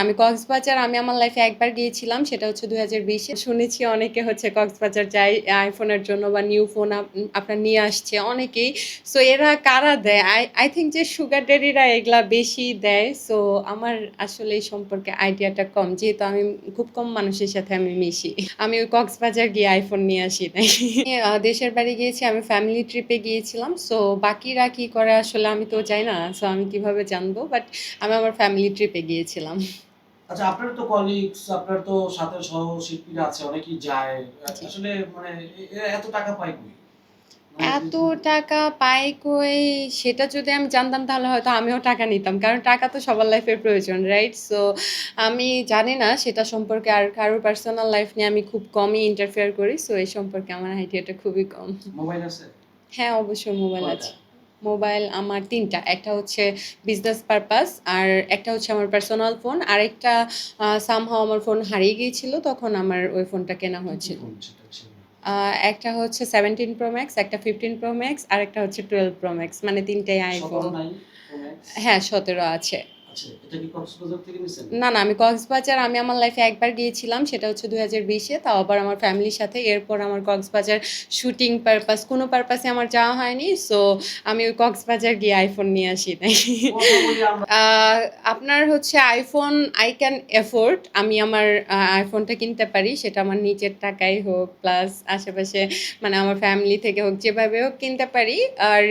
আমি কক্সবাজার, আমি আমার লাইফে একবার গিয়েছিলাম, সেটা হচ্ছে দুই হাজার বিশে। শুনেছি অনেকে হচ্ছে কক্সবাজার যায় আইফোনের জন্য বা নিউ ফোন আপনার নিয়ে আসছে, অনেকেই। সো এরা কারা দেয়? আই আই থিঙ্ক যে সুগার ড্যাডিরা এগুলা বেশি দেয়। সো আমার আসলে এই সম্পর্কে আইডিয়াটা কম, যেহেতু আমি খুব কম মানুষের সাথে আমি মিশি। আমি ওই কক্সবাজার গিয়ে আইফোন নিয়ে আসি নাই। দেশের বাড়ি গিয়েছি, আমি ফ্যামিলি ট্রিপে গিয়েছিলাম। সো বাকিরা কি করে আসলে আমি তো যাই না। সো আমি কীভাবে জানব? বাট আমি আমার ফ্যামিলি ট্রিপে গিয়েছিলাম। আচ্ছা আপনার তো কলিগস আপনার তো সাথে সহ শিল্পীরা আছে অনেকেই যায়। আসলে মানে এত টাকা পায় কই? মানে এত টাকা পাই কই সেটা যদি আমি জানতাম তাহলে হয়তো আমিও টাকা নিতাম কারণ টাকা তো সবার লাইফের প্রয়োজন রাইট সো আমি জানি না সেটা সম্পর্কে আর কারোর পার্সোনাল লাইফ নিয়ে আমি খুব কমই ইন্টারফেয়ার করি সো এই সম্পর্কে আমার আইডিয়াটা খুবই কম। মোবাইল আছে? হ্যাঁ অবশ্যই মোবাইল আছে। মোবাইল আমার তিনটা একটা হচ্ছে বিজনেস পারপাস আর একটা হচ্ছে আমার পার্সোনাল ফোন আর একটা সামহাও আমার ফোন হারিয়ে গিয়েছিল তখন আমার ওই ফোনটা কেনা হয়েছিল। একটা হচ্ছে সেভেন্টিন প্রো ম্যাক্স একটা ফিফটিন প্রো ম্যাক্স আর একটা হচ্ছে টুয়েলভ প্রো ম্যাক্স মানে তিনটাই আইফোন? হ্যাঁ সতেরো আছে। এটা কি কক্সবাজার থেকে নিছেন? না না আমি কক্সবাজার আমি আমার লাইফে একবার গিয়েছিলাম সেটা হচ্ছে দুই হাজার বিশে তাও আবার আমার ফ্যামিলির সাথে। এরপর আমার কক্সবাজার শুটিং পারপাস কোনো পারপাসে আমার যাওয়া হয়নি সো আমি ওই কক্সবাজার গিয়ে আইফোন নিয়ে আসি নাই। আপনার হচ্ছে আইফোন আই ক্যান এফোর্ড আমি আমার আইফোনটা কিনতে পারি সেটা আমার নিজের টাকাই হোক প্লাস আশেপাশে মানে আমার ফ্যামিলি থেকে হোক যেভাবে হোক কিনতে পারি। আর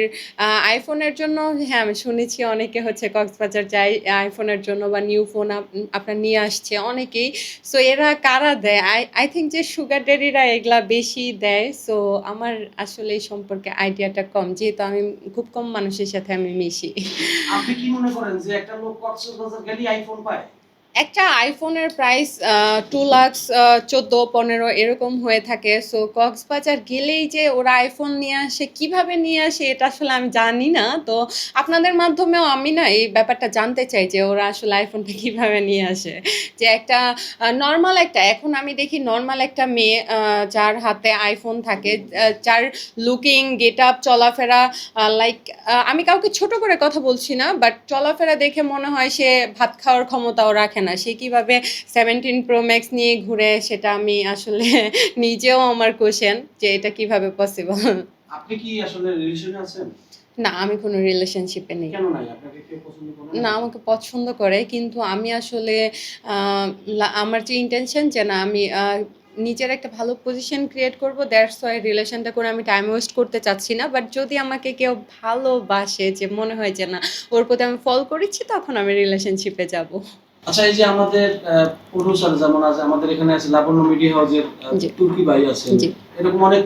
আইফোনের জন্য হ্যাঁ আমি শুনেছি অনেকে হচ্ছে কক্সবাজার যায় আইফোনের জন্য বা নিউ ফোন আপনার নিয়ে আসছে অনেকেই। সো এরা কারা দেয়? আই আই থিঙ্ক যে সুগার ড্যাডিরা এগুলা বেশি দেয়। সো আমার আসলে এই সম্পর্কে আইডিয়াটা কম। যেহেতু আমি খুব কম মানুষের সাথে আমি মিশি। আপনি কি মনে করেন যে একটা লোক কক্সবাজার গেলে আইফোন পায়? একটা আইফোনের প্রাইস টু লাক্স চোদ্দ, পনেরো এরকম হয়ে থাকে। সো কক্সবাজার গেলেই যে ওরা আইফোন নিয়ে আসে, কীভাবে নিয়ে আসে এটা আসলে আমি জানি না। তো আপনাদের মাধ্যমেও আমি না এই ব্যাপারটা জানতে চাই যে ওরা আসলে আইফোনটা কীভাবে নিয়ে আসে। যে একটা নর্মাল একটা, এখন আমি দেখি নর্মাল একটা মেয়ে যার হাতে আইফোন থাকে যার লুকিং গেট আপ চলাফেরা লাইক আমি কাউকে ছোট করে কথা বলছি না বাট চলাফেরা দেখে মনে হয় সে ভাত খাওয়ার ক্ষমতাও রাখে না। সে কীভাবে সেভেন্টিন প্রো ম্যাক্স নিয়ে ঘুরে সেটা আমি আসলে নিজেও আমার কোশ্চেন যে এটা কীভাবে পসিবল আপনি কি আসলে রিলেশনে আছেন? না আমি কোনো রিলেশনশিপে নেই। না আমাকে পছন্দ করে কিন্তু আমি আসলে আমার যে ইন্টেনশন যে না আমি নিজের একটা ভালো পজিশন ক্রিয়েট করব দ্যাটস ওয়াই রিলেশনটা করে আমি টাইম ওয়েস্ট করতে চাচ্ছি না। বাট যদি আমাকে কেউ ভালোবাসে যে মনে হয় যে না ওর প্রতি আমি ফল করেছি তখন আমি রিলেশনশিপে যাব। আচ্ছা এই যে আমাদের প্রডিউসার যেমন আছে আমাদের এখানে আছে লাবণ্য মিডিয়া হাউসের তুর্কি ভাই আছে। এরকম অনেক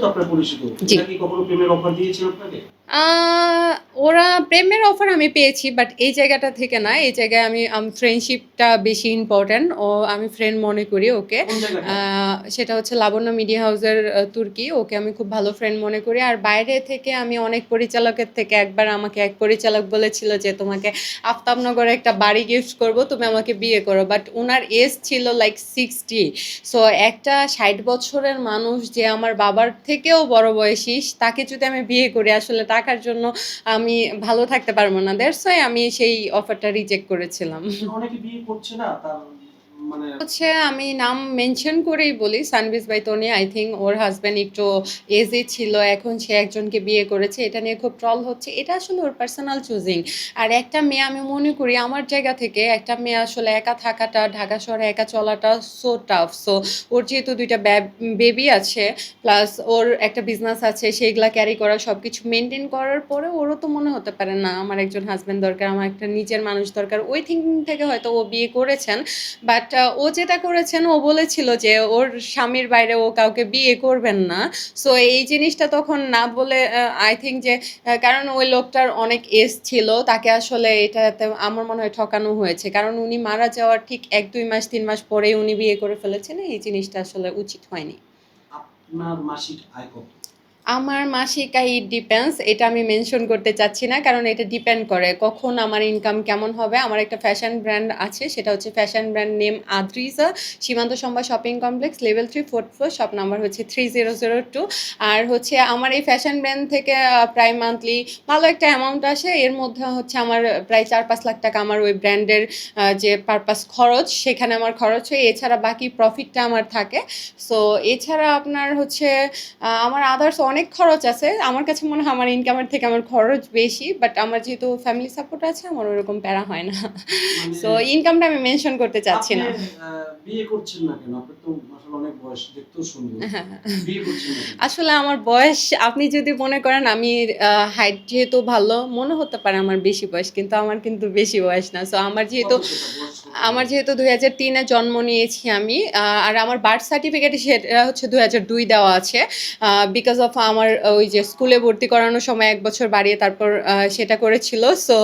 তো আপনার পরিচিত এটা কি কখনো প্রেমের অফার দিয়েছিল আপনাকে? ওরা প্রেমের অফার আমি পেয়েছি বাট এই জায়গাটা থেকে না এই জায়গায় আমি ফ্রেন্ডশিপটা বেশি ইম্পর্ট্যান্ট ও আমি ফ্রেন্ড মনে করি ওকে। সেটা হচ্ছে লাবণ্য মিডিয়া হাউসের তুর্কি। ওকে আমি খুব ভালো ফ্রেন্ড মনে করি। আর বাইরে থেকে আমি অনেক পরিচালকের থেকে একবার আমাকে এক পরিচালক বলেছিল যে তোমাকে আফতাবনগরে একটা বাড়ি গিফট করব তুমি আমাকে বিয়ে করো। বাট ওনার এজ ছিল লাইক সিক্সটি সো একটা ষাট বছরের মানুষ যে আমার বাবার থেকেও বড় বয়সী তাকে যদি আমি বিয়ে করি, আসলে টাকার জন্য আমি ভালো থাকতে পারব না। দ্যাটস ওয়াই আমি সেই অফারটা রিজেক্ট করেছিলাম। অনেকে বিয়ে করছে না, তার হচ্ছে আমি নাম মেনশন করেই বলি, সানবিজ বাই তনি আই থিঙ্ক ওর হাজব্যান্ড একটু এজে ছিল, এখন সে একজনকে বিয়ে করেছে। এটা নিয়ে খুব ট্রল হচ্ছে। এটা আসলে ওর পার্সোনাল চুজিং আর একটা মেয়ে আমি মনে করি, আমার জায়গা থেকে একটা মেয়ে আসলে একা থাকাটা, ঢাকা শহরে একা চলাটা সো টাফ সো ওর যেহেতু দুইটা বেবি আছে প্লাস ওর একটা বিজনেস আছে, সেইগুলা ক্যারি করা সব কিছু মেনটেন করার পরে ওরও তো মনে হতে পারে, না, আমার একজন হাজব্যান্ড দরকার, আমার একটা নিজের মানুষ দরকার। ওই থিঙ্কিং থেকে হয়তো ও বিয়ে করেছেন বাট ও যেটা করেছেন, ও বলেছিল যে ওর স্বামীর বাইরে ও কাউকে বিয়ে করবেন না। সো এই জিনিসটা তখন না বলে আই থিঙ্ক যে কারণ ওই লোকটার অনেক এজ ছিল, তাকে আসলে এটাতে আমার মনে হয় ঠকানো হয়েছে। কারণ উনি মারা যাওয়ার ঠিক এক, দুই মাস, তিন মাস পরেই উনি বিয়ে করে ফেলেছেন, এই জিনিসটা আসলে উচিত হয়নি। আপনার মাসিক আয় কত? আমার মাসিক আয় ইট ডিপেন্ডস এটা আমি মেনশন করতে চাচ্ছি না, কারণ এটা ডিপেন্ড করে কখন আমার ইনকাম কেমন হবে। আমার একটা ফ্যাশন ব্র্যান্ড আছে, সেটা হচ্ছে fashion brand name Adrija Simanta সম্ভা shopping complex level three fourth four shop number হচ্ছে থ্রি জিরো জিরো টু আর হচ্ছে আমার এই ফ্যাশন ব্র্যান্ড থেকে প্রায় মান্থলি ভালো একটা অ্যামাউন্ট আসে, এর মধ্যে হচ্ছে আমার প্রায় চার পাঁচ লাখ টাকা আমার ওই ব্র্যান্ডের যে পারপাস খরচ, সেখানে আমার খরচ হয়। এছাড়া বাকি প্রফিটটা আমার থাকে। সো এছাড়া আপনার হচ্ছে আমার আদার্স অনেক খরচ আছে। আমার কাছে মনে হয় আমার ইনকামের থেকে আমার খরচ বেশি বাট আমার যেহেতু ফ্যামিলি সাপোর্ট আছে আমার ওরকম প্যারা হয় না। মানে সো ইনকামটা আমি মেনশন করতে চাচ্ছি না। বিয়ে করছেন না কেন? আপনার তো আসলে অনেক বয়স দেখতেও সুন্দর। বিয়ে করছেন আসলে আমার বয়স আপনি যদি মনে করেন আমি হাইট যেহেতু ভালো মনে হতে পারে আমার বেশি বয়স কিন্তু আমার কিন্তু বেশি বয়স না। সো আমার যেহেতু? আমার যেহেতু দুই হাজার তিনে জন্ম নিয়েছি আমি আর আমার বার্থ সার্টিফিকেটে সেটা হচ্ছে দুই হাজার দুই দেওয়া আছে বিকজ অফ আমার ওই যে স্কুলে ভর্তি করানোর সময় এক বছর বাড়িয়ে তারপর সেটা করেছিল। সো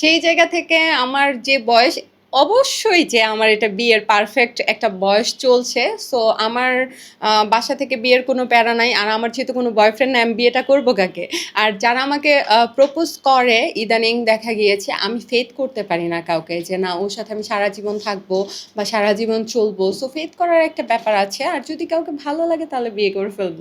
সেই জায়গা থেকে আমার যে বয়স, অবশ্যই যে আমার এটা বিয়ের পারফেক্ট একটা বয়স চলছে। সো আমার বাসা থেকে বিয়ের কোনো প্যারা নাই। আর আমার যেহেতু কোনো বয়ফ্রেন্ড নাই, আমি বিয়েটা করব কাকে? আর যারা আমাকে প্রপোজ করে, ইদানিং দেখা গিয়েছে, আমি ফেথ করতে পারি না কাউকে যে না, ওর সাথে আমি সারা জীবন থাকব বা সারা জীবন চলবো। সো ফেথ করার একটা ব্যাপার আছে। আর যদি কাউকে ভালো লাগে, তাহলে বিয়ে করে ফেলব।